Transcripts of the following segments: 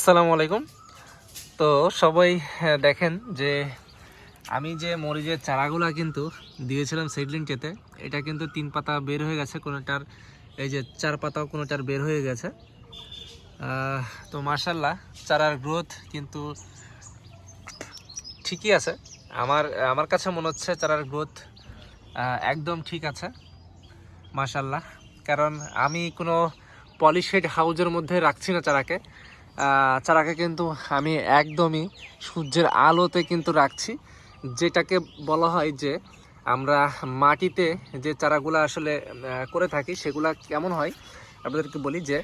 আসসালামু আলাইকুম। তো সবাই হ্যাঁ, দেখেন যে আমি যে মরিচের চারাগুলো কিন্তু দিয়েছিলাম সিডলিং চেতে এটা কিন্তু তিন পাতা বের হয়ে গেছে কোনোটার এই যে চার পাতাও কোনোটার বের হয়ে গেছে। তো মার্শাল্লাহ চারার গ্রোথ কিন্তু ঠিকই আছে। আমার আমার কাছে মনে হচ্ছে চারার গ্রোথ একদম ঠিক আছে মার্শাল্লাহ কারণ আমি কোনো পলিশেড হাউজের মধ্যে রাখছি না চারাকে। চারাকে কিন্তু আমি একদমই সূর্যের আলোতে কিন্তু রাখছি। যেটাকে বলা হয় যে আমরা মাটিতে যে চারাগুলো আসলে করে থাকি, সেগুলা কেমন হয়? আপনাদেরকে বলি যে,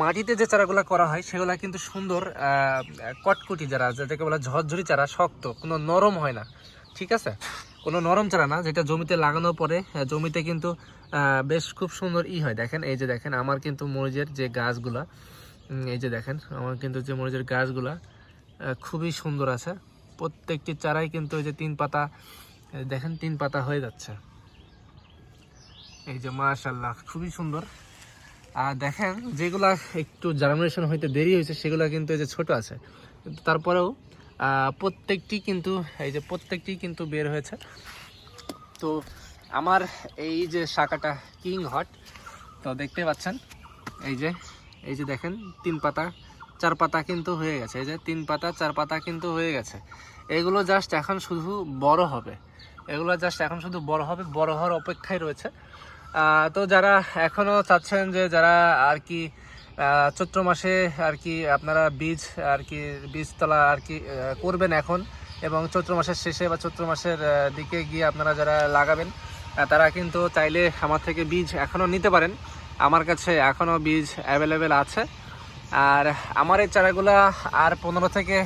মাটিতে যে চারাগুলো করা হয়, সেগুলো কিন্তু সুন্দর কটকটি যারা যেটাকে বলা ঝরঝরি চারা, শক্ত, কোনো নরম হয় না। ঠিক আছে? কোনো নরম চারা না, যেটা জমিতে লাগানোর পরে জমিতে কিন্তু বেশ খুব সুন্দর ই হয়। দেখেন, এই যে দেখেন, আমার কিন্তু মরিচের যে গাছগুলা এই যে দেখেন, আমার কিন্তু যে মরিচের গাছগুলা খুবই সুন্দর আছে। প্রত্যেকটি চারাই কিন্তু এই যে তিন পাতা দেখেন, তিন পাতা হয়ে যাচ্ছে। এই যে মাশাল্লাহ খুবই সুন্দর। আর দেখেন, যেগুলা একটু জার্মিনেশন হইতে দেরি হয়েছে, সেগুলো কিন্তু এই যে ছোট আছে। কিন্তু তারপরেও প্রত্যেকটি কিন্তু, এই যে প্রত্যেকটি কিন্তু বের হয়েছে। তো আমার এই যে শাখাটা কিং হট তো দেখতে পাচ্ছেন, এই যে এই যে দেখেন, তিন পাতা, চার পাতা কিন্তু হয়ে গেছে। এই যে তিন পাতা, চার পাতা কিন্তু হয়ে গেছে। এগুলো জাস্ট এখন শুধু বড় হবে। এগুলো জাস্ট এখন শুধু বড় হবে, বড় হওয়ার অপেক্ষায় রয়েছে। তো যারা এখনও চাচ্ছেন যে যারা আর কি চৈত্র মাসে আর কি আপনারা বীজ আর কি, বীজতলা আর কি করবেন এখন এবং চৈত্র মাসের শেষে বা চৈত্র মাসের দিকে গিয়ে আপনারা যারা লাগাবেন তারা কিন্তু চাইলে আমার থেকে বীজ এখনও নিতে পারেন। আমার কাছে এখনও বীজ অ্যাভেলেবেল আছে। আর আমার এই চারাগুলা আর পনেরো থেকে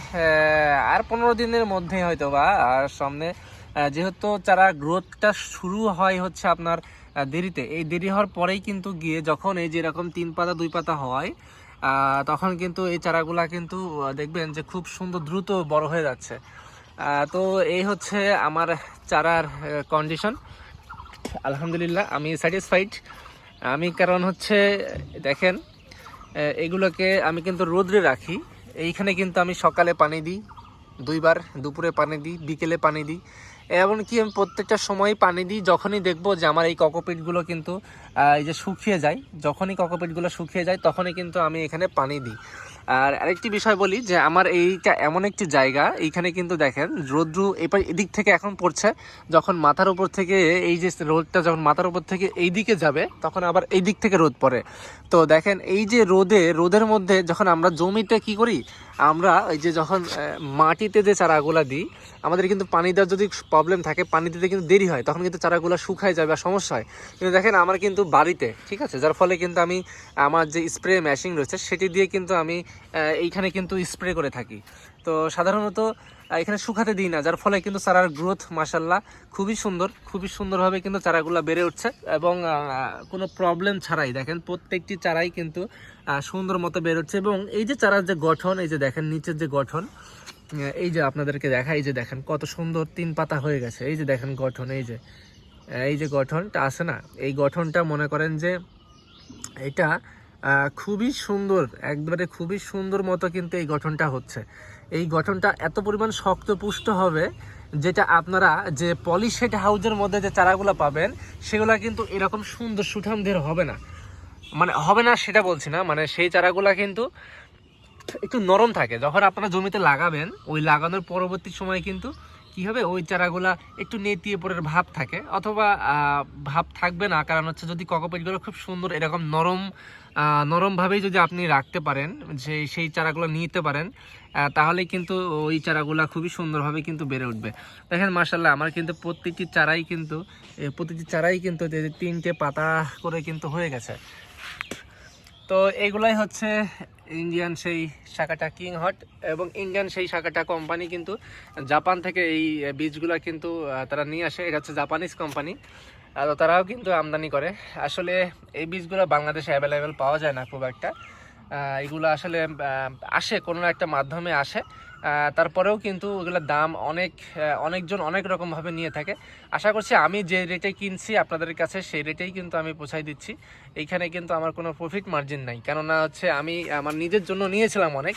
আর পনেরো দিনের মধ্যে হয়তো বা, আর সামনে যেহেতু চারা গ্রোথটা শুরু হয় হচ্ছে আপনার দেরিতে। এই দেরি হওয়ার পরেই কিন্তু গিয়ে যখন এই যেরকম তিন পাতা, দুই পাতা হয় তখন কিন্তু এই চারাগুলা কিন্তু দেখবেন যে খুব সুন্দর দ্রুত বড় হয়ে যাচ্ছে। তো এই হচ্ছে আমার চারার কন্ডিশন আলহামদুলিল্লাহ, আমি স্যাটিসফাইড আমি কারণ হচ্ছে, দেখেন এগুলোকে আমি কিন্তু রোদ্রে রাখি। এইখানে কিন্তু আমি সকালে পানি দিই, দুইবার, দুপুরে পানি দিই, বিকেলে পানি দিই। এমনকি আমি প্রত্যেকটা সময় পানি দিই, যখনই দেখব যে আমার এই ককোপিটগুলো কিন্তু এই যে শুকিয়ে যায়, যখনই ককোপিটগুলো শুকিয়ে যায়, তখনই কিন্তু আমি এখানে পানি দিই। আর আরেকটি বিষয় বলি যে আমার এইটা এমন একটি জায়গা, এইখানে কিন্তু দেখেন রোদ্রু এবার এদিক থেকে এখন পড়ছে, যখন মাথার উপর থেকে এই যে রোদটা যখন মাথার উপর থেকে এই দিকে যাবে, তখন আবার এই দিক থেকে রোদ পড়ে। তো দেখেন এই যে রোদে, রোদের মধ্যে যখন আমরা জমিতে কি করি আমরা এই যে যখন মাটিতে যে চারাগুলা দিই, আমাদের কিন্তু পানি দেওয়ার যদি প্রবলেম থাকে, পানি দিতে কিন্তু দেরি হয়, তখন কিন্তু চারাগুলো শুকায় যায় বা সমস্যা হয়। কিন্তু দেখেন, আমার কিন্তু বাড়িতে, ঠিক আছে? যার ফলে কিন্তু আমি আমার যে স্প্রে মেশিন রয়েছে, সেটি দিয়ে কিন্তু আমি এইখানে কিন্তু স্প্রে করে থাকি। তো সাধারণত এখানে শুকাতে দিই না, যার ফলে কিন্তু চারার গ্রোথ মাসাল্লাহ খুবই সুন্দর, খুবই সুন্দরভাবে কিন্তু চারাগুলো বেড়ে উঠছে এবং কোনো প্রবলেম ছাড়াই, দেখেন, প্রত্যেকটি চারাই কিন্তু সুন্দর মতো বের হচ্ছে। এবং এই যে চারার যে গঠন, এই যে দেখেন নিচের যে গঠন এই যে আপনাদেরকে দেখা, এই যে দেখেন কত সুন্দর তিন পাতা হয়ে গেছে। এই যে দেখেন গঠন, এই যে এই যে গঠনটা আছে না, এই গঠনটা মনে করেন যে এটা খুবই সুন্দর, একবারে খুবই সুন্দর মতো কিন্তু এই গঠনটা হচ্ছে। এই গঠনটা এত পরিমাণ শক্ত পুষ্ট হবে যেটা আপনারা যে পলিশেড হাউজের মধ্যে যে চারাগুলো পাবেন, সেগুলো কিন্তু এরকম সুন্দর সুঠামদের হবে না। মানে হবে না সেটা বলছি না মানে সেই চারাগুলা কিন্তু একটু নরম থাকে। যখন আপনারা জমিতে লাগাবেন, ওই লাগানোর পরবর্তী সময় কিন্তু কি হবে? ওই চারাগুলা একটু নেতিয়ে পড়ের ভাব থাকে। অথবা ভাব থাকবে না। কারণ হচ্ছে যদি ককোপিটগুলো খুব সুন্দর এরকম নরম নরমভাবেই যদি আপনি রাখতে পারেন, যে সেই চারাগুলো নিতে পারেন তাহলে কিন্তু ওই চারাগুলা খুবই সুন্দরভাবে কিন্তু বেড়ে উঠবে। দেখেন মার্শাল্লাহ আমার কিন্তু প্রত্যেকটি চারাই কিন্তু প্রতিটি চারাই কিন্তু তিনটে পাতা করে কিন্তু হয়ে গেছে। তো এগুলাই হচ্ছে ইন্ডিয়ান সেই শাখাটা কিং হট এবং ইন্ডিয়ান সেই শাখাটা কোম্পানি কিন্তু জাপান থেকে এই বীজগুলো কিন্তু তারা নিয়ে আসে। এটা হচ্ছে জাপানিজ কোম্পানি তো তারাও কিন্তু আমদানি করে। আসলে এই বীজগুলো বাংলাদেশে অ্যাভেলেবেল পাওয়া যায় না খুব একটা। এগুলো আসলে আসে, কোনো একটা মাধ্যমে আসে। তারপরেও কিন্তু ওগুলোর দাম অনেক অনেকজন অনেক রকমভাবে নিয়ে থাকে। আশা করছি আমি যে রেটে কিনছি আপনাদের কাছে, সেই রেটেই কিন্তু আমি পৌঁছাই দিচ্ছি। এইখানে কিন্তু আমার কোনো প্রফিট মার্জিন নাই। কেননা হচ্ছে আমি আমার নিজের জন্য নিয়েছিলাম অনেক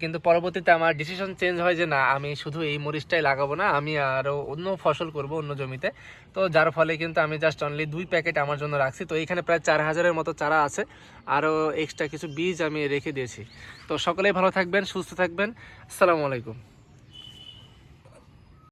কিন্তু পরবর্তীতে আমার ডিসিশন চেঞ্জ হয় যে না, আমি শুধু এই মরিচটাই লাগাবো না, আমি আরও অন্য ফসল করব অন্য জমিতে। তো যার ফলে কিন্তু আমি জাস্ট অনলি দুই প্যাকেট আমার জন্য রাখছি। তো এইখানে প্রায় চার হাজারের মতো চারা আছে। আরও এক্সট্রা কিছু বীজ আমি রেখে দিয়েছি। তো সকলেই ভালো থাকবেন, সুস্থ থাকবেন। আসসালামু আলাইকুম।